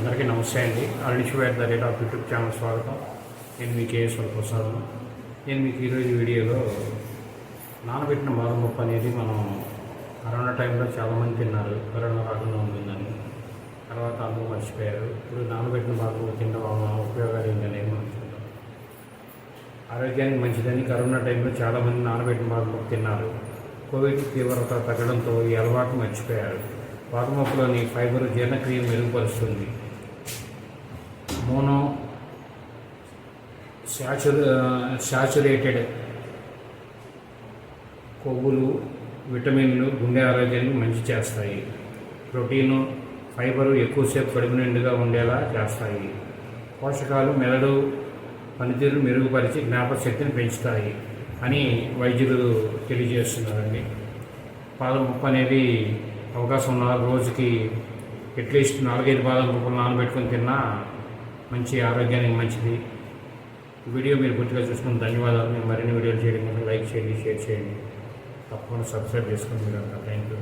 అందరికీ నమస్తే అండి. Arunish the great of YouTube channel స్వాగతం. నేను మీ కేఎస్ ప్రసాద్ నేను మీకు ఈరోజు వీడియోలో నానబెట్టిన బాదం పప్పు అనేది మనం కరోనా టైంలో చాలామంది తిన్నారు. కరోనా రాకుండా ఉంటుందని తర్వాత అందరూ మర్చిపోయారు. ఇప్పుడు నానబెట్టిన బాదం పప్పు తినడం వలన ఉపయోగాలు ఏంటనేది మనం చూద్దాం. ఆరోగ్యానికి మంచిదని కరోనా టైంలో చాలామంది నానబెట్టిన బాదం పప్పు తిన్నారు. కోవిడ్ తీవ్రత తగ్గడంతో ఈ అలవాటు మర్చిపోయారు. బాదం ఫైబర్ జీర్ణక్రియ మెరుగుపరుస్తుంది. మోనో శాచురే శాచురేటెడ్ కొవ్వులు విటమిన్లు గుండె ఆరోగ్యానికి మంచి చేస్తాయి. ప్రోటీను ఫైబరు ఎక్కువసేపు కడుపు నిండుగా ఉండేలా చేస్తాయి. పోషకాలు మెదడు పనితీరును మెరుగుపరిచి జ్ఞాపకశక్తిని పెంచుతాయి అని వైద్యులు తెలియజేస్తున్నారండి. బాదం ఉప్పు అనేది అవకాశం ఉన్న రోజుకి అట్లీస్ట్ నాలుగైదు బాదం పప్పులు నానబెట్టుకొని తిన్నా మంచి ఆరోగ్యానికి మంచిది. వీడియో మీరు పూర్తిగా చూసుకున్న ధన్యవాదాలు. మేము మరిన్ని వీడియోలు చేయడం కోసం లైక్ చేయండి షేర్ చేయండి. తప్పకుండా సబ్స్క్రైబ్ చేసుకోండి. మీరు థ్యాంక్ యూ